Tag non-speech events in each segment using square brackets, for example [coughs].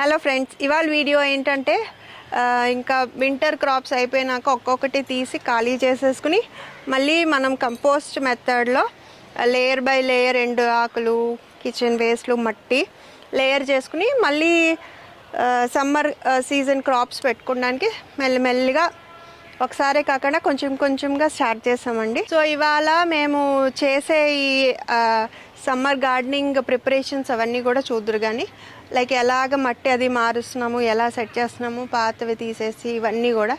Hello friends ఇవాళ video ఏంటంటే ఇంకా వింటర్ క్రాప్స్ అయిపోయినాక ఒక్కొక్కటి తీసి ఖాళీ చేసేసుకుని మళ్ళీ మనం కంపోస్ట్ మెథడ్లో లేయర్ బై లేయర్ ఎండు ఆకులు కిచెన్ వేస్ట్లు మట్టి లేయర్ చేసుకుని మళ్ళీ సమ్మర్ సీజన్ క్రాప్స్ పెట్టుకోవడానికి మెల్లిమెల్లిగా ఒకసారి కాకుండా కొంచెం కొంచెంగా స్టార్ట్ చేసామండి సో ఇవాళ మేము చేసే ఈ సమ్మర్ గార్డెనింగ్ ప్రిపరేషన్స్ అవన్నీ కూడా చూద్దరు కానీ లైక్ ఎలాగ మట్టి అది మారుస్తున్నాము ఎలా సెట్ చేస్తున్నాము పాతవి తీసేసి ఇవన్నీ కూడా.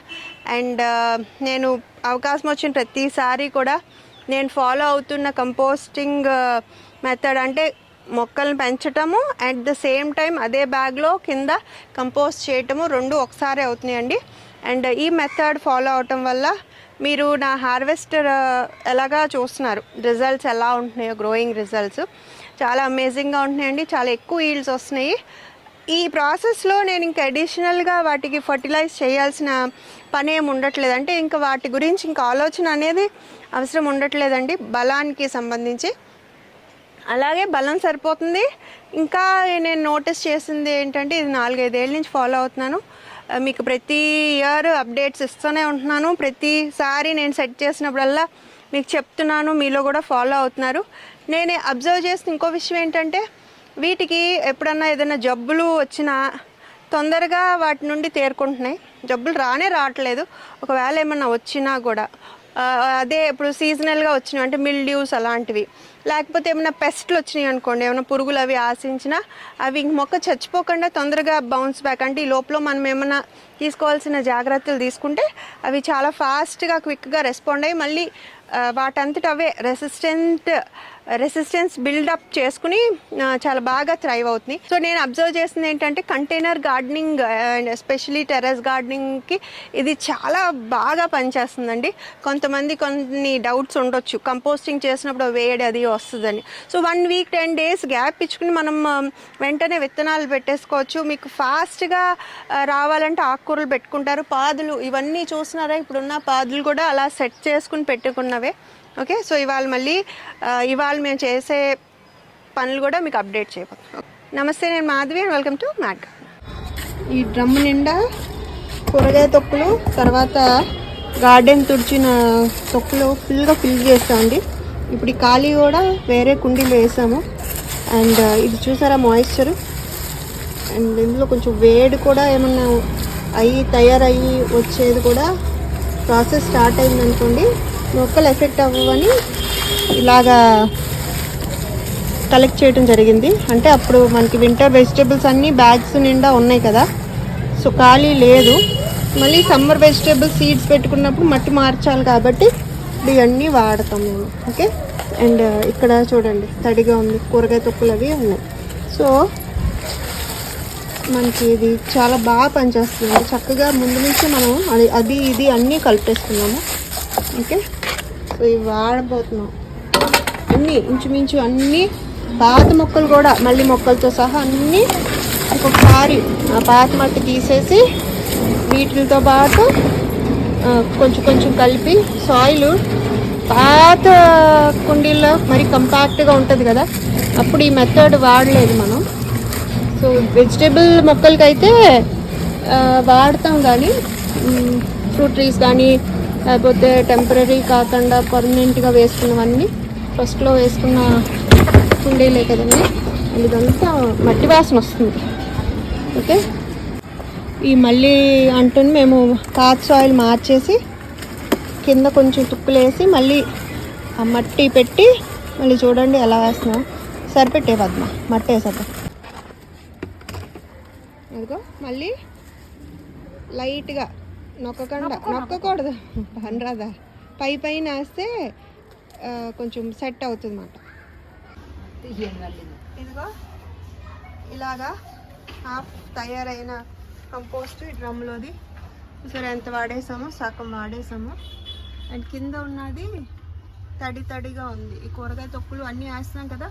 అండ్ uh, నేను అవకాశం వచ్చిన ప్రతిసారి కూడా నేను ఫాలో అవుతున్న కంపోస్టింగ్ మెథడ్ uh, అంటే మొక్కలను పెంచటము అట్ ద సేమ్ టైం అదే బ్యాగ్లో కింద కంపోస్ట్ చేయటము రెండు ఒకసారి అవుతున్నాయండి. అండ్ ఈ మెథడ్ ఫాలో అవటం వల్ల మీరు నా హార్వెస్టర్ uh, ఎలాగా చూస్తున్నారు? రిజల్ట్స్ ఎలా ఉంటున్నాయో గ్రోయింగ్ రిజల్ట్స్ చాలా అమేజింగ్గా ఉంటున్నాయండి. చాలా ఎక్కువ ఈల్డ్స్ వస్తున్నాయి. ఈ ప్రాసెస్లో నేను ఇంకా అడిషనల్గా వాటికి ఫర్టిలైజ్ చేయాల్సిన పని ఏమి ఉండట్లేదు. అంటే ఇంకా వాటి గురించి ఇంకా ఆలోచన అనేది అవసరం ఉండట్లేదండి. బలానికి సంబంధించి. అలాగే బలం సరిపోతుంది. ఇంకా నేను నోటీస్ చేసింది ఏంటంటే ఇది నాలుగైదేళ్ళ నుంచి ఫాలో అవుతున్నాను. మీకు ప్రతి ఇయర్ అప్డేట్స్ ఇస్తూనే ఉంటున్నాను. ప్రతిసారి నేను సెట్ చేసినప్పుడల్లా మీకు చెప్తున్నాను మీలో కూడా ఫాలో అవుతున్నారు. నేను అబ్జర్వ్ చేసిన ఇంకో విషయం ఏంటంటే వీటికి ఎప్పుడన్నా ఏదైనా జబ్బులు వచ్చినా తొందరగా వాటి నుండి తేరుకుంటున్నాయి. జబ్బులు రానే రావట్లేదు. ఒకవేళ ఏమన్నా వచ్చినా కూడా అదే ఇప్పుడు సీజనల్గా వచ్చినాయి అంటే మిల్డ్యూస్ అలాంటివి. లేకపోతే ఏమైనా పెస్ట్లు వచ్చినాయి అనుకోండి ఏమైనా పురుగులు అవి ఆశించినా అవి ఇంక మొక్క చచ్చిపోకుండా తొందరగా బౌన్స్ బ్యాక్ అంటే ఈ లోపల మనం ఏమైనా తీసుకోవాల్సిన జాగ్రత్తలు తీసుకుంటే అవి చాలా ఫాస్ట్గా క్విక్గా రెస్పాండ్ అయ్యి మళ్ళీ వాటంతట అవే రెసిస్టెంట్ రెసిస్టెన్స్ బిల్డప్ చేసుకుని చాలా బాగా థ్రైవ్ అవుతుంది. సో నేను అబ్జర్వ్ చేసింది ఏంటంటే container gardening and especially terrace గార్డెనింగ్కి ఇది చాలా బాగా పనిచేస్తుందండి. కొంతమంది కొన్ని డౌట్స్ ఉండొచ్చు. కంపోస్టింగ్ చేసినప్పుడు వేడి అది వస్తుందని. So one week ten days gap ఇచ్చుకుని మనం వెంటనే విత్తనాలు పెట్టేసుకోవచ్చు. మీకు ఫాస్ట్గా రావాలంటే ఆకుకూరలు పెట్టుకుంటారు. పాదులు ఇవన్నీ చూసినారా? ఇప్పుడున్న పాదులు కూడా అలా సెట్ చేసుకుని పెట్టుకున్నవే. ఓకే? సో ఇవాళ మళ్ళీ ఇవాళ మేము చేసే పనులు కూడా మీకు అప్డేట్ చేయబోతున్నాం. నమస్తే నేను Madhavi and welcome to mat ఈ డ్రమ్ నిండా కూరగాయ తొక్కులు తర్వాత గార్డెన్ తుడిచిన తొక్కులు ఫుల్గా ఫిల్ చేస్తామండి ఇప్పుడు ఈ ఖాళీ కూడా వేరే కుండీలో వేసాము. అండ్ ఇది చూసారా మాయిశ్చర్ అండ్ ఇందులో కొంచెం వేడి కూడా ఏమన్నా అయ్యి తయారయ్యి వచ్చేది కూడా ప్రాసెస్ స్టార్ట్ అయింది అనుకోండి మొక్కలు ఎఫెక్ట్ అవ్వని ఇలాగా కలెక్ట్ చేయడం జరిగింది. అంటే అప్పుడు మనకి వింటర్ వెజిటేబుల్స్ అన్నీ బ్యాగ్స్ నిండా ఉన్నాయి కదా. సో ఖాళీ లేదు. మళ్ళీ సమ్మర్ వెజిటేబుల్స్ సీడ్స్ పెట్టుకున్నప్పుడు మట్టి మార్చాలి కాబట్టి ఇవన్నీ వాడతాం మేము. ఓకే అండ్ uh, ఇక్కడ చూడండి తడిగా ఉంది. కూరగాయ తొక్కులు అవి ఉన్నాయి. సో మనకి ఇది చాలా బాగా పనిచేస్తుంది. చక్కగా ముందు నుంచి మనం అది అది ఇది అన్నీ కలిపేస్తున్నాము ఓకే ఇవి వాడబోతున్నాం. అన్నీ ఇంచుమించు అన్నీ పాత మొక్కలు కూడా మళ్ళీ మొక్కలతో సహా అన్నీ ఒక్కొక్కసారి ఆ పాత మట్టి తీసేసి వీటితో పాటు కొంచెం కొంచెం కలిపి సాయిల్ పాత కుండీల్లో మరి కంపాక్ట్గా ఉంటుంది కదా అప్పుడు ఈ మెథడ్ వాడలేదు మనం. సో వెజిటేబుల్ మొక్కలకైతే వాడతాం కానీ ఫ్రూట్ ట్రీస్ కానీ లేకపోతే టెంపరీ కాకుండా పర్మనెంట్గా వేసుకున్నవన్నీ ఫస్ట్లో వేసుకున్న కుండీలే కదండి. ఇదంతా మట్టి వాసన వస్తుంది. ఓకే? ఈ మళ్ళీ అంటుని మేము పాత సాయిల్ మార్చేసి కింద కొంచెం తుక్కులేసి మళ్ళీ ఆ మట్టి పెట్టి మళ్ళీ చూడండి ఎలా వేస్తున్నాం. సరిపెట్టే పద్మ మట్టి వేసేద్దాం అదిగో మళ్ళీ లైట్గా నొక్కకుండా నొక్కకూడదు. రాదా పై పైన వేస్తే కొంచెం సెట్ అవుతుంది అన్నమాట ఇదిగో ఇలాగా హాఫ్ తయారైన కంపోస్ట్ ఈ డ్రమ్లోది. సరే ఎంత వాడేసామో సగం వాడేసాము. అండ్ కింద ఉన్నది తడి తడిగా ఉంది. ఈ కూరగాయ తొక్కులు అన్నీ వేస్తున్నాం కదా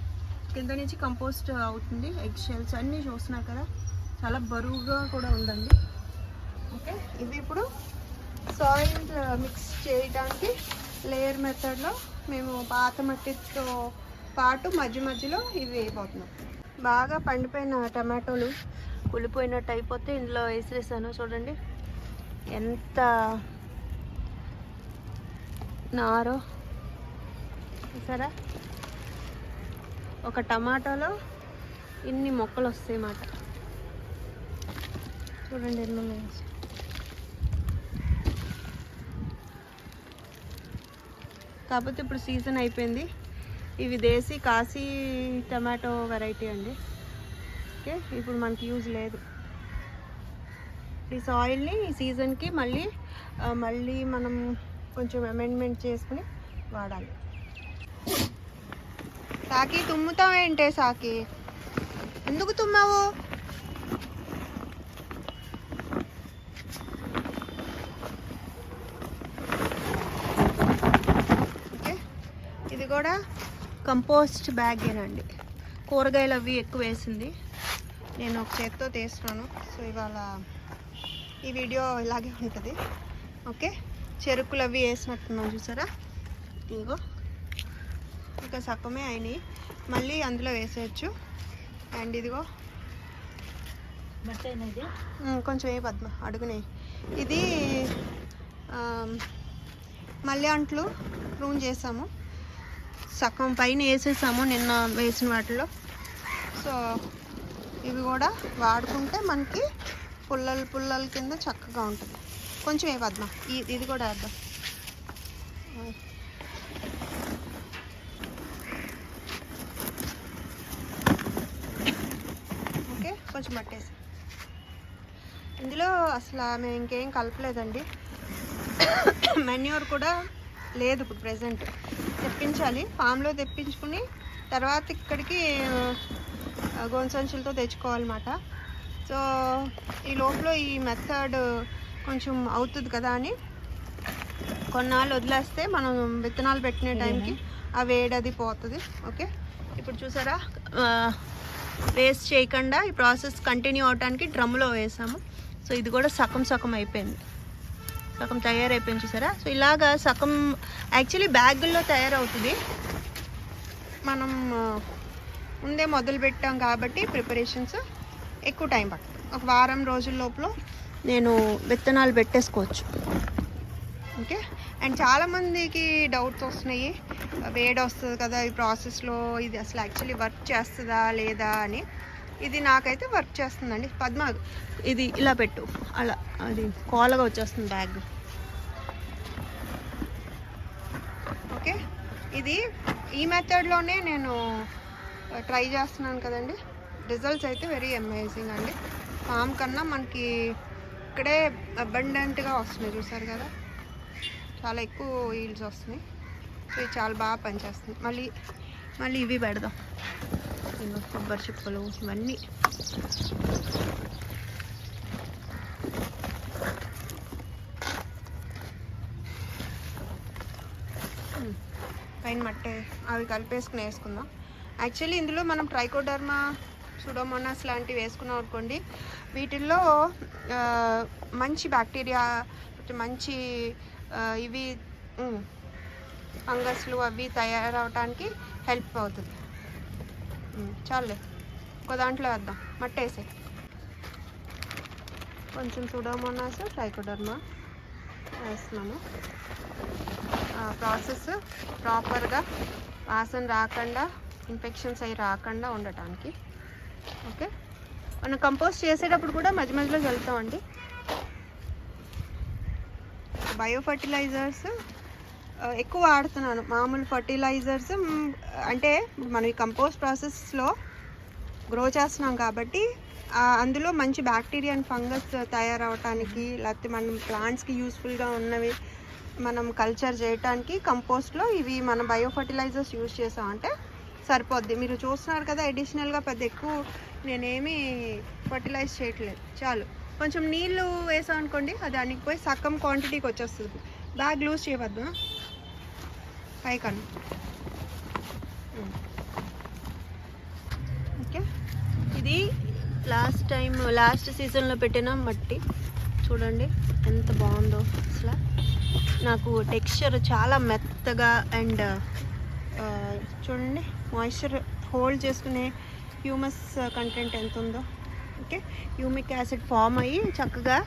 కింద నుంచి కంపోస్ట్ అవుతుంది ఎగ్ షెల్స్ అన్నీ చూస్తున్నాం కదా. చాలా బరువుగా కూడా ఉందండి. ఓకే? ఇవి ఇప్పుడు సాయిల్ మిక్స్ చేయడానికి లేయర్ మెథడ్లో మేము పాత మట్టితో పాటు మధ్య మధ్యలో ఇవి వేయబోతున్నాం. బాగా పండిపోయిన టమాటోలు కులిపోయినట్టు అయిపోతే ఇందులో వేసేసాను. చూడండి ఎంత నారో చూసారా? ఒక టమాటోలో ఇన్ని మొక్కలు వస్తాయి అన్నమాట చూడండి ఎన్ని ఉన్నాయి. కాకపోతే ఇప్పుడు సీజన్ అయిపోయింది. ఇవి దేశీ కాశీ టమాటో వెరైటీ అండి. ఓకే ఇప్పుడు మనకి యూజ్ లేదు. ఈ సాయిల్ని ఈ సీజన్కి మళ్ళీ మళ్ళీ మనం కొంచెం అమెండ్మెంట్ చేసుకుని వాడాలి. సాకి తుమ్ముతావేంటే సాకి? ఎందుకు తుమ్మావు ఓకే ఇది కూడా కంపోస్ట్ బ్యాగేనండి. కూరగాయలు అవి ఎక్కువ వేసింది. నేను ఒక చేత్తో తీస్తున్నాను. సో ఇవాళ ఈ వీడియో ఇలాగే ఉంటుంది. ఓకే? చెరుకులు అవి వేసినట్టున్నాను చూసారా? ఇదిగో. ఇంకా సక్కమే అయినాయి. మళ్ళీ అందులో వేసేయచ్చు. అండ్ ఇదిగో. కొంచెం ఏ పద్మ. అడుగునే ఇది మల్లె అంట్లు ప్రూన్ చేసాము. సగం పైన వేసేసాము నిన్న వేసిన వాటిలో. సో ఇవి కూడా వాడుకుంటే మనకి పుల్లలు పుల్లల కింద చక్కగా ఉంటుంది. కొంచెం ఏ పద్మ ఇది కూడా వేద్దాం. ఓకే కొంచెం పట్టేసి ఇందులో అసలు మేము ఇంకేం కలపలేదండి. [coughs] మెన్యూర్ కూడా లేదు ఇప్పుడు ప్రెసెంట్ తెప్పించాలి. ఫామ్లో తెప్పించుకుని తర్వాత ఇక్కడికి ఆ, గోను సంచులతో తెచ్చుకోవాలన్నమాట. సో ఈ లోపల ఈ మెథడ్ కొంచెం అవుతుంది కదా అని. కొన్నాళ్ళు వదిలేస్తే మనం విత్తనాలు పెట్టిన టైంకి ఆ వేడది పోతుంది. ఓకే? ఇప్పుడు చూసారా? వేస్ట్ చేయకుండా ఈ ప్రాసెస్ కంటిన్యూ అవడానికి డ్రమ్లో వేసాము. సో ఇది కూడా సగం సగం అయిపోయింది. సగం తయారైపోయింది చూసారా? సో ఇలాగా సగం యాక్చువల్లీ బ్యాగుల్లో తయారవుతుంది. మనం ముందే మొదలు పెట్టాం కాబట్టి ప్రిపరేషన్స్ ఎక్కువ టైం పడుతుంది. ఒక వారం రోజుల లోపల నేను విత్తనాలు పెట్టేసుకోవచ్చు. ఓకే? అండ్ చాలామందికి డౌట్స్ వస్తున్నాయి. వేడి వస్తుంది కదా ఈ ప్రాసెస్లో ఇది అసలు యాక్చువల్లీ వర్క్ చేస్తుందా లేదా అని. ఇది నాకైతే వర్క్ చేస్తుందండి. పద్మ ఇది ఇలా పెట్టు. అలా. అది కోలగా వచ్చేస్తుంది బ్యాగ్. ఓకే? ఇది ఈ మెథడ్లోనే నేను ట్రై చేస్తున్నాను కదండి. రిజల్ట్స్ అయితే వెరీ అమేజింగ్ అండి. ఫామ్ కన్నా మనకి ఇక్కడే అబండెంట్గా వస్తున్నాయి చూసారు కదా? చాలా ఎక్కువ ఈల్స్ వస్తున్నాయి. సో ఇది చాలా బాగా పనిచేస్తుంది. మళ్ళీ మళ్ళీ ఇవి పెడదాం. కొబ్బరి చిప్పలు ఇవన్నీ ఉమ్, పైన మట్టే అవి కలిపేసుకుని వేసుకుందాం. యాక్చువల్లీ ఇందులో మనం ట్రైకోడర్మా సుడోమోనాస్ లాంటివి వేసుకున్నాం అనుకోండి. వీటిల్లో మంచి బ్యాక్టీరియా మంచి ఇవి ఫంగస్లు అవి తయారవటానికి హెల్ప్ అవుతుంది. చాలే ఒక దాంట్లో వేద్దాం. మట్టేసే కొంచెం సుడోమోనాస్ ట్రైకోడర్మా వేస్తున్నాము ప్రాసెస్ ప్రాపర్గా వాసన రాకుండా ఇన్ఫెక్షన్స్ అవి రాకుండా ఉండటానికి. ఓకే? మనం కంపోస్ట్ చేసేటప్పుడు కూడా మధ్య మధ్యలో చల్లుతామండి. బయో ఫర్టిలైజర్స్ ఎక్కువ వాడుతున్నాను. మామూలు ఫర్టిలైజర్స్ అంటే మనం ఈ కంపోస్ట్ ప్రాసెస్లో గ్రో చేస్తున్నాం కాబట్టి అందులో మంచి బ్యాక్టీరియా అండ్ ఫంగస్ తయారవటానికి లేకపోతే మనం ప్లాంట్స్కి యూస్ఫుల్గా ఉన్నవి మనం కల్చర్ చేయటానికి కంపోస్ట్లో ఇవి మన బయో ఫర్టిలైజర్స్ యూజ్ చేసామంటే సరిపోద్ది. మీరు చూస్తున్నారు కదా అడిషనల్గా పెద్ద ఎక్కువ నేనేమి ఫర్టిలైజ్ చేయట్లేదు. చాలు. కొంచెం నీళ్ళు వేసాం అనుకోండి అది పోయి సక్కం క్వాంటిటీకి వచ్చేస్తుంది. బ్యాగ్ లూజ్ చేయవద్దు? పైకన్నా ఓకే. ఇది లాస్ట్ టైం లాస్ట్ సీజన్లో పెట్టిన మట్టి. చూడండి ఎంత బాగుందో అసలు. నాకు టెక్స్చర్ చాలా మెత్తగా అండ్ చూడండి మాయిశ్చర్ హోల్డ్ చేసుకునే హ్యూమస్ కంటెంట్ ఎంత ఉందో ఓకే? హ్యూమిక్ యాసిడ్ ఫామ్ అయ్యి చక్కగా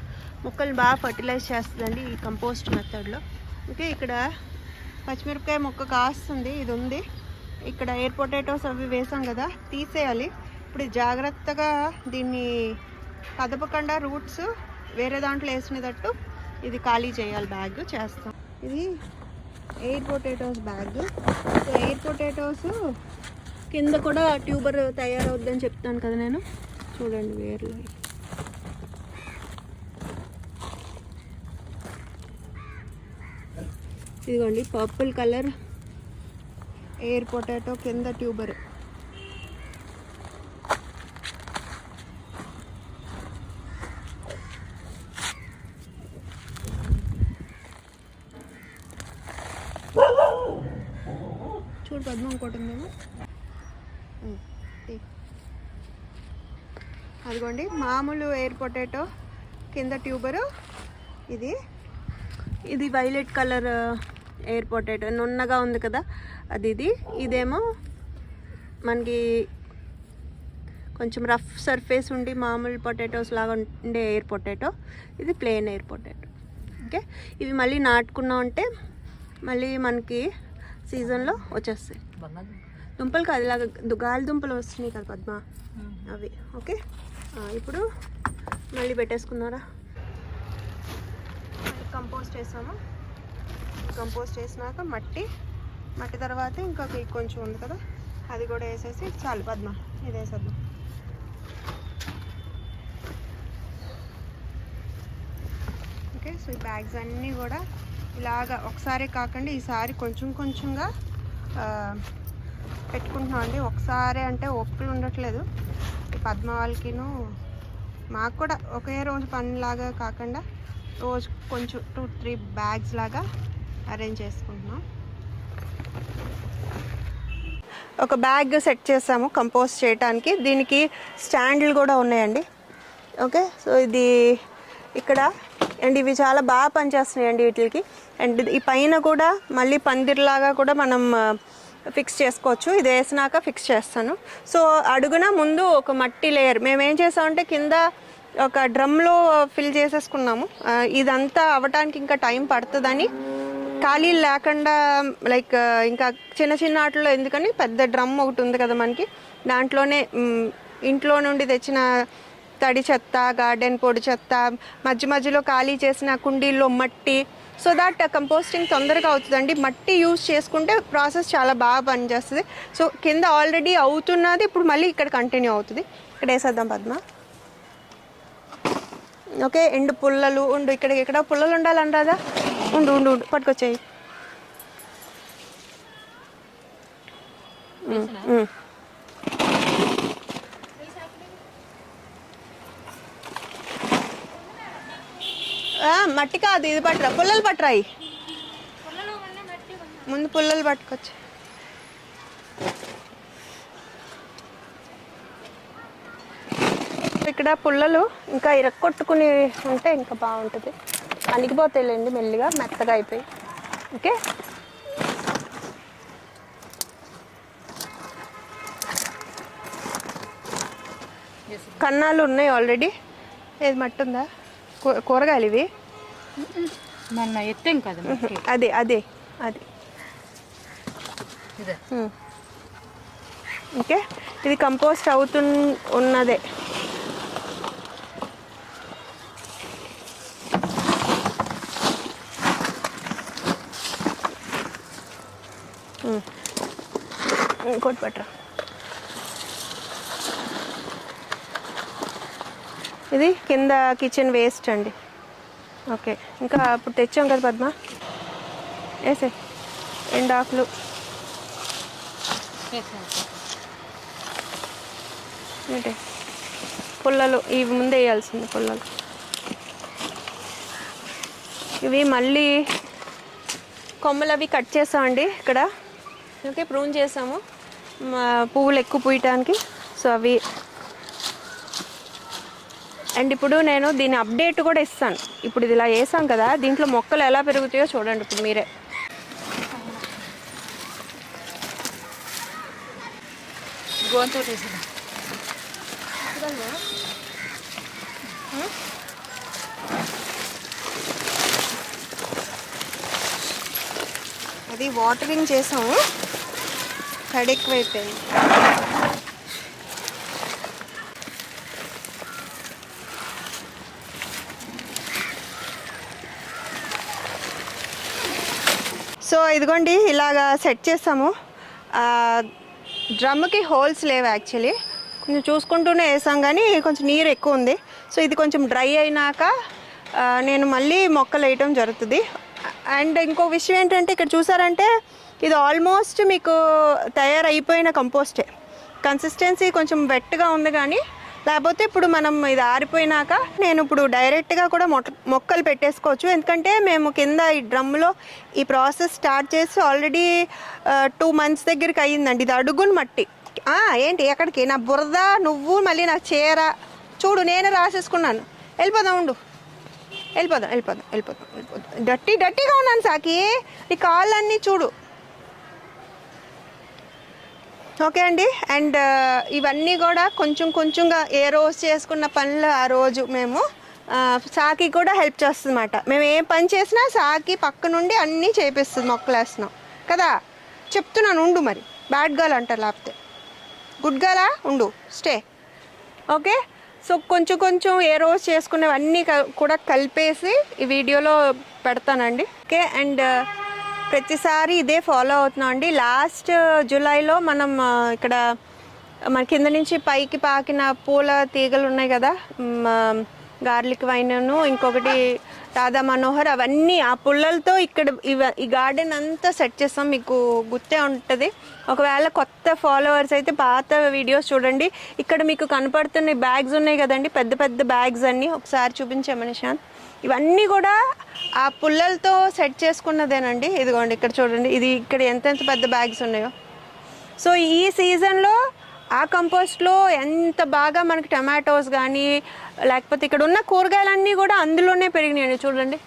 మొక్కలు బాగా ఫర్టిలైజ్ చేస్తుందండి ఈ కంపోస్ట్ మెథడ్లో ఓకే? ఇక్కడ పచ్చిమిరపకాయ మొక్క కాస్తుంది ఇది ఉంది ఇక్కడ ఎయిర్ పొటాటోస్ అవి వేసాం కదా తీసేయాలి. ఇప్పుడు జాగ్రత్తగా దీన్ని కదపకుండా రూట్స్ వేరే దాంట్లో వేసుకునేటట్టు ఇది ఖాళీ చేయాలి బ్యాగ్ చేస్తాం. ఇది air potatoes bag. So air potatoes కింద కూడా ట్యూబర్ తయారవుద్దని చెప్తాను కదా నేను. చూడండి వేర్లు. ఇదిగోండి పర్పుల్ కలర్ ఎయిర్ పొటాటో కింద ట్యూబర్. పద్మ ఇంకోటి ఉందేమో? అదిగోండి మామూలు ఎయిర్ పొటాటో కింద ట్యూబరు. ఇది ఇది వైలెట్ కలర్ ఎయిర్ పొటాటో. నున్నగా ఉంది కదా అది ఇది. ఇదేమో మనకి కొంచెం రఫ్ సర్ఫేస్ ఉండి మామూలు పొటాటోస్ లాగా ఉండే ఎయిర్ పొటాటో. ఇది ప్లెయిన్ ఎయిర్ పొటాటో. ఓకే? ఇవి మళ్ళీ నాటుకున్నాం అంటే మళ్ళీ మనకి సీజన్లో వచ్చేస్తాయి. దుంపలు కాదు ఇలాగ గాలి దుంపలు వస్తున్నాయి కదా పద్మ. అవి ఓకే? ఇప్పుడు మళ్ళీ పెట్టేసుకున్నారా కంపోస్ట్ వేసాము కంపోస్ట్ వేసినాక మట్టి మట్టి తర్వాత ఇంకొక ఈ కొంచెం ఉంది కదా అది కూడా వేసేసి చాలు పద్మ ఇది వేసేద్దాం. ఓకే సో ఈ బ్యాగ్స్ అన్నీ కూడా ఇలాగా ఒకసారి కాకుండా ఈసారి కొంచెం కొంచెంగా పెట్టుకుంటున్నాం అండి. ఒకసారి అంటే ఒప్పులు ఉండట్లేదు. ఈ పద్మ వాళ్ళకిను మాకు కూడా ఒకే రోజు పనిలాగా కాకుండా రోజు కొంచెం టూ త్రీ బ్యాగ్స్ లాగా అరేంజ్ చేసుకుంటున్నాం. ఒక బ్యాగ్ సెట్ చేసాము కంపోజ్ చేయడానికి దీనికి స్టాండ్లు కూడా ఉన్నాయండి. ఓకే సో ఇది ఇక్కడ. అండ్ ఇవి చాలా బాగా పనిచేస్తున్నాయండి వీటికి. అండ్ ఈ పైన కూడా మళ్ళీ పందిర్లాగా కూడా మనం ఫిక్స్ చేసుకోవచ్చు. ఇది వేసినాక ఫిక్స్ చేస్తాను. సో అడుగున ముందు ఒక మట్టి లేయర్ మేము ఏం చేసామంటే కింద ఒక డ్రమ్లో ఫిల్ చేసేసుకున్నాము. ఇదంతా అవ్వటానికి ఇంకా టైం పడుతుందని. ఖాళీ లేకుండా లైక్ ఇంకా చిన్న చిన్న ఆటల్లో ఎందుకని పెద్ద డ్రమ్ ఒకటి ఉంది కదా మనకి. దాంట్లోనే ఇంట్లో నుండి తెచ్చిన తడి చెత్త గార్డెన్ పొడి చెత్త మధ్య మధ్యలో ఖాళీ చేసిన కుండీల్లో మట్టి. సో దట్ కంపోస్టింగ్ తొందరగా అవుతుందండి. మట్టి యూస్ చేసుకుంటే ప్రాసెస్ చాలా బాగా పనిచేస్తుంది. సో కింద ఆల్రెడీ అవుతున్నది ఇప్పుడు మళ్ళీ ఇక్కడ కంటిన్యూ అవుతుంది. ఇక్కడ వేసేద్దాం పద్మ. ఓకే ఎండు పుల్లలు ఉండు ఇక్కడ ఇక్కడ పుల్లలు ఉండాలనరాదా ఉండు ఉండు ఉండు పట్టుకొచ్చాయి. మట్టి కాదు ఇది పట్టరా. పుల్లలు పట్టరాయి ముందు పుల్లలు పట్టుకొచ్చి. ఇక్కడ పుల్లలు ఇంకా ఇరక్కొట్టుకుని ఉంటే ఇంకా బాగుంటుంది. అణిగిపోతాయిలేండి మెల్లిగా మెత్తగా అయిపోయి. ఓకే? కన్నాలు ఉన్నాయి ఆల్రెడీ. ఏది మట్టుందా ఉందా? కూరగాయలు ఇవి? మొన్న ఎత్తాం కదా అదే అదే అది. ఓకే. ఇది కంపోస్ట్ అవుతు ఉన్నదే. ఇంకోటి పట్టరా. ఇది కింద కిచెన్ వేస్ట్ అండి. ఓకే ఇంకా అప్పుడు తెచ్చాం కదా పద్మ. వేసే ఎండాకులు ఏంటే? పుల్లలు ఇవి ముందే వేయాల్సింది పుల్లలు. ఇవి మళ్ళీ కొమ్మలు అవి కట్ చేసామండి ఇక్కడ. ఓకే ప్రూన్ చేసాము. పువ్వులు ఎక్కువ పూయటానికి. సో అవి అండ్ ఇప్పుడు నేను దీని అప్డేట్ కూడా ఇస్తాను. ఇప్పుడు ఇది ఇలా వేసాం కదా దీంట్లో మొక్కలు ఎలా పెరుగుతాయో చూడండి ఇప్పుడు మీరే. అది వాటరింగ్ చేసాము. తడి ఎక్కువైపోయింది ఇదిగోండి ఇలాగా సెట్ చేసాము డ్రమ్కి హోల్స్ లేవు యాక్చువల్లీ. కొంచెం చూసుకుంటూనే వేసాం కానీ కొంచెం నీరు ఎక్కువ ఉంది. సో ఇది కొంచెం డ్రై అయినాక నేను మళ్ళీ మొక్కలు వేయటం జరుగుతుంది. అండ్ ఇంకో విషయం ఏంటంటే ఇక్కడ చూసారంటే ఇది ఆల్మోస్ట్ మీకు తయారైపోయిన కంపోస్టే. కన్సిస్టెన్సీ కొంచెం వెట్గా ఉంది కానీ లేకపోతే ఇప్పుడు మనం ఇది ఆరిపోయినాక నేను ఇప్పుడు డైరెక్ట్గా కూడా మొక్కలు పెట్టేసుకోవచ్చు. ఎందుకంటే మేము కింద ఈ డ్రమ్లో ఈ ప్రాసెస్ స్టార్ట్ చేసి ఆల్రెడీ టూ మంత్స్ దగ్గరికి అయ్యిందండి. ఇది అడుగుని మట్టి. ఏంటి ఎక్కడికి? నా బురద నువ్వు మళ్ళీ నా చీర. చూడు నేనే రాసేసుకున్నాను. వెళ్ళిపోదాం ఉండు. వెళ్ళిపోదాం వెళ్ళిపోదాం వెళ్ళిపోదాం వెళ్ళిపోదాం. డట్టి డట్టిగా ఉన్నాను సాకి. నీ కాళ్ళన్నీ చూడు. ఓకే అండి. అండ్ ఇవన్నీ కూడా కొంచెం కొంచెంగా ఏ రోజు చేసుకున్న పనులు ఆ రోజు మేము సాకి కూడా హెల్ప్ చేస్తుందన్నమాట. మేము ఏ పని చేసినా సాకి పక్క నుండి అన్నీ చేపిస్తుంది మొక్కలేస్తున్నాం కదా? చెప్తున్నాను ఉండు మరి. బ్యాడ్ గర్ల్ అంటారు లేకపోతే. గుడ్ గర్లా ఉండు. స్టే. ఓకే? సో కొంచెం కొంచెం ఏ రోజు చేసుకునేవన్నీ కూడా కలిపేసి ఈ వీడియోలో పెడతానండి. ఓకే? అండ్ ప్రతిసారి ఇదే ఫాలో అవుతున్నాం అండి. లాస్ట్ జూలైలో uh, మనం uh, ఇక్కడ మన కింద నుంచి పైకి పాకిన పూల తీగలు ఉన్నాయి కదా గార్లిక్ వైన్ను uh, ఇంకొకటి రాధా మనోహర్ అవన్నీ ఆ పుల్లలతో ఇక్కడ ఇవ ఈ గార్డెన్ అంతా సెట్ చేస్తాం. మీకు గుర్తే ఉంటుంది. ఒకవేళ కొత్త ఫాలోవర్స్ అయితే పాత వీడియోస్ చూడండి. ఇక్కడ మీకు కనపడుతున్న బ్యాగ్స్ ఉన్నాయి కదండి పెద్ద పెద్ద బ్యాగ్స్ అన్నీ. ఒకసారి చూపించామని శాంత్ ఇవన్నీ కూడా ఆ పుల్లలతో సెట్ చేసుకున్నదేనండి. ఇదిగోండి ఇక్కడ చూడండి. ఇది ఇక్కడ ఎంతెంత పెద్ద బ్యాగ్స్ ఉన్నాయో. సో ఈ సీజన్లో ఆ కంపోస్ట్లో ఎంత బాగా మనకి టమాటోస్ కానీ లేకపోతే ఇక్కడ ఉన్న కూరగాయలన్నీ కూడా అందులోనే పెరిగినాయండి. చూడండి.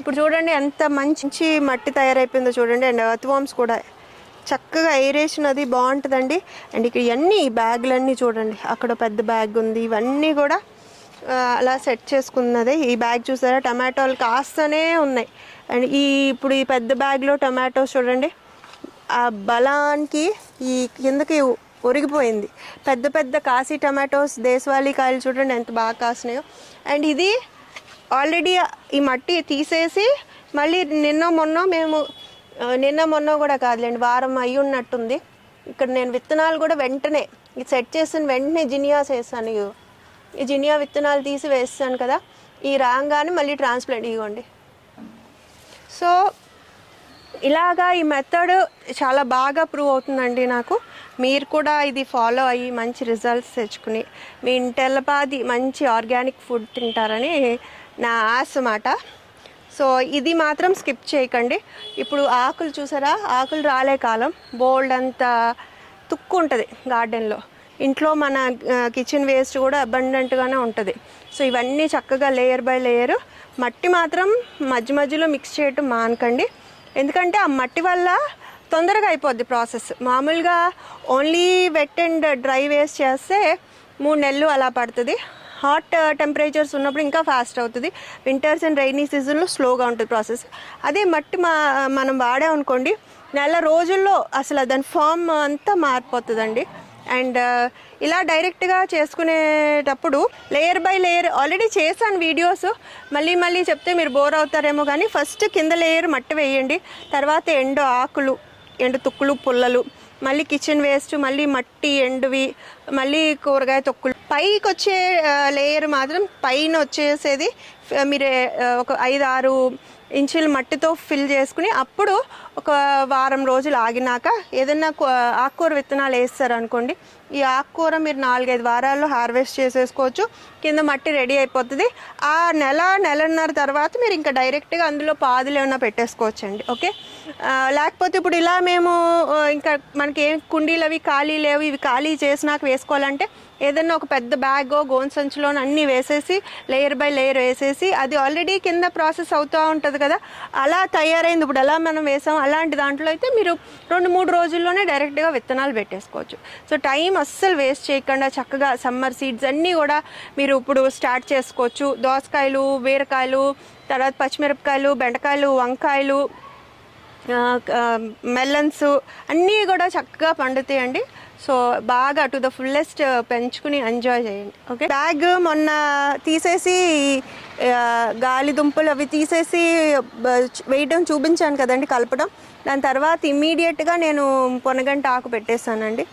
ఇప్పుడు చూడండి ఎంత మంచి మట్టి తయారైపోయిందో చూడండి. అండ్ ఎర్త్ వామ్స్ కూడా చక్కగా ఎయిరేషన్ అది బాగుంటుందండి. అండ్ ఇక్కడ ఇవన్నీ ఈ బ్యాగులన్నీ చూడండి. అక్కడ పెద్ద బ్యాగ్ ఉంది. ఇవన్నీ కూడా అలా సెట్ చేసుకున్నదే. ఈ బ్యాగ్ చూసారా? టమాటోలు కాస్తనే ఉన్నాయి. అండ్ ఈ ఇప్పుడు ఈ పెద్ద బ్యాగ్లో టమాటోస్ చూడండి. ఆ బలానికి ఈ కిందకి ఒరిగిపోయింది? పెద్ద పెద్ద కాశీ టమాటోస్ దేశవాళీ కాయలు చూడండి ఎంత బాగా కాసినాయో. అండ్ ఇది ఆల్రెడీ ఈ మట్టి తీసేసి మళ్ళీ నిన్న మొన్న మేము నిన్న మొన్న కూడా కాదులేండి వారం అయి ఉన్నట్టుంది. ఇక్కడ నేను విత్తనాలు కూడా వెంటనే సెట్ చేసిన వెంటనే జినియాస్ వేసాను. ఈ జినియా విత్తనాలు తీసి వేస్తాను కదా ఈ రాగానే మళ్ళీ ట్రాన్స్ప్లాంట్ ఇవ్వండి. సో ఇలాగా ఈ మెథడ్ చాలా బాగా ప్రూవ్ అవుతుందండి నాకు. మీరు కూడా ఇది ఫాలో అయ్యి మంచి రిజల్ట్స్ తెచ్చుకుని మీ ఇంటెల్లపాది మంచి ఆర్గానిక్ ఫుడ్ తింటారని నా ఆశ మాట. సో ఇది మాత్రం స్కిప్ చేయకండి. ఇప్పుడు ఆకులు చూసారా? ఆకులు రాలే కాలం. బోల్డ్ అంత తుక్కు ఉంటుంది గార్డెన్లో ఇంట్లో మన కిచెన్ వేస్ట్ కూడా అబండెంట్గానే ఉంటుంది. సో ఇవన్నీ చక్కగా లేయర్ బై లేయర్ మట్టి మాత్రం మధ్య మధ్యలో మిక్స్ చేయటం మానకండి. ఎందుకంటే ఆ మట్టి వల్ల తొందరగా అయిపోద్ది ప్రాసెస్ మామూలుగా only wet and dry waste చేస్తే మూడు నెలలు అలా పడుతుంది. హాట్ టెంపరేచర్స్ ఉన్నప్పుడు ఇంకా ఫాస్ట్ అవుతుంది. వింటర్స్ అండ్ రైనీ సీజన్లో స్లోగా ఉంటుంది ప్రాసెస్ అదే మట్టి మా మనం వాడామనుకోండి నెల రోజుల్లో అసలు దాని ఫామ్ అంతా మారిపోతుందండి. అండ్ ఇలా డైరెక్ట్గా చేసుకునేటప్పుడు లేయర్ బై లేయర్ ఆల్రెడీ చేశాను వీడియోస్. మళ్ళీ మళ్ళీ చెప్తే మీరు బోర్ అవుతారేమో కానీ ఫస్ట్ కింద లేయర్ మట్టి వేయండి. తర్వాత ఎండు ఆకులు ఎండు తుక్కులు పుల్లలు మళ్ళీ కిచెన్ వేస్ట్ మళ్ళీ మట్టి ఎండువి మళ్ళీ కూరగాయ తొక్కులు. పైకి వచ్చే లేయర్ మాత్రం పైన వచ్చేసేది మీరు ఒక ఐదు ఆరు ఇంచులు మట్టితో ఫిల్ చేసుకుని అప్పుడు ఒక వారం రోజులు ఆగినాక ఏదైనా ఆకుకూర విత్తనాలు వేస్తారు అనుకోండి ఈ ఆకుకూర మీరు నాలుగైదు వారాల్లో హార్వెస్ట్ చేసేసుకోవచ్చు. కింద మట్టి రెడీ అయిపోతుంది. ఆ నెల నెలన్నర తర్వాత మీరు ఇంకా డైరెక్ట్గా అందులో పాదులు ఏమైనా పెట్టేసుకోవచ్చు అండి ఓకే లేకపోతే ఇప్పుడు ఇలా మేము ఇంకా మనకి ఏం కుండీలు అవి ఖాళీ లేవు ఇవి ఖాళీ చేసినాక వేసుకోవాలంటే ఏదైనా ఒక పెద్ద బ్యాగ్ గోన్ సంచిలో అన్నీ వేసేసి లేయర్ బై లేయర్ వేసేసి అది ఆల్రెడీ కింద ప్రాసెస్ అవుతూ ఉంటుంది కదా. అలా తయారైంది. ఇప్పుడు ఎలా మనం వేసాం? అలాంటి దాంట్లో అయితే మీరు రెండు మూడు రోజుల్లోనే డైరెక్ట్గా విత్తనాలు పెట్టేసుకోవచ్చు. సో టైం అస్సలు వేస్ట్ చేయకుండా చక్కగా సమ్మర్ సీడ్స్ అన్నీ కూడా మీరు ఇప్పుడు స్టార్ట్ చేసుకోవచ్చు. దోసకాయలు బీరకాయలు తర్వాత పచ్చిమిరపకాయలు బెండకాయలు వంకాయలు మెలన్స్ అన్నీ కూడా చక్కగా పండుతాయండి. సో బాగా టు ద ఫుల్లెస్ట్ పెంచుకుని ఎంజాయ్ చేయండి. ఓకే బ్యాగ్ మొన్న తీసేసి గాలి దుంపలు అవి తీసేసి వేయడం చూపించాను కదండి కలపడం. దాని తర్వాత ఇమ్మీడియట్గా నేను పొనగంట ఆకు పెట్టేశానండి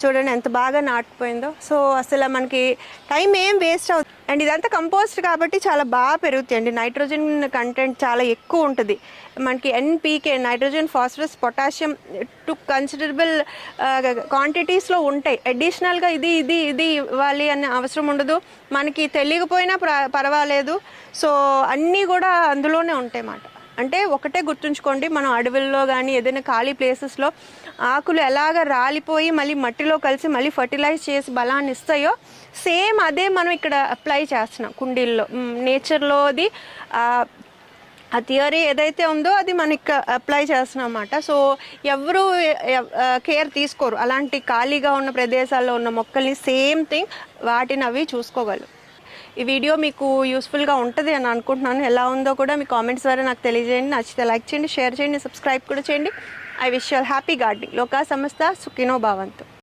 చూడండి ఎంత బాగా నాటిపోయిందో. సో అసలు మనకి టైం ఏం వేస్ట్ అవుతుంది అండ్ ఇదంతా కంపోస్ట్ కాబట్టి చాలా బాగా పెరుగుతాయి అండి నైట్రోజన్ కంటెంట్ చాలా ఎక్కువ ఉంటుంది. మనకి NPK nitrogen phosphorus potassium to considerable క్వాంటిటీస్లో ఉంటాయి. అడిషనల్గా ఇది ఇది ఇది ఇవ్వాలి అనే అవసరం ఉండదు. మనకి తెలియకపోయినా పర్వాలేదు. సో అన్నీ కూడా అందులోనే ఉంటాయి అన్నమాట అంటే ఒకటే గుర్తుంచుకోండి మనం అడవుల్లో కానీ ఏదైనా ఖాళీ ప్లేసెస్లో ఆకులు ఎలాగ రాలిపోయి మళ్ళీ మట్టిలో కలిసి మళ్ళీ ఫర్టిలైజ్ చేసి బలాన్ని ఇస్తాయో సేమ్ అదే మనం ఇక్కడ అప్లై చేస్తున్నాం కుండీల్లో. నేచర్లోది ఆ థియరీ ఏదైతే ఉందో అది మనకి అప్లై చేస్తున్నాం అన్నమాట. సో ఎవరు కేర్ తీసుకోరు. అలాంటి ఖాళీగా ఉన్న ప్రదేశాల్లో ఉన్న మొక్కల్ని సేమ్ థింగ్ వాటిని అవి చూసుకోగలరు. ఈ వీడియో మీకు యూస్ఫుల్గా ఉంటుంది అని అనుకుంటున్నాను. ఎలా ఉందో కూడా మీ కామెంట్స్ ద్వారా నాకు తెలియజేయండి. నచ్చితే లైక్ చేయండి షేర్ చేయండి సబ్స్క్రైబ్ కూడా చేయండి. I wish you happy gardening లోకా సంస్థ సుఖినో భావంతు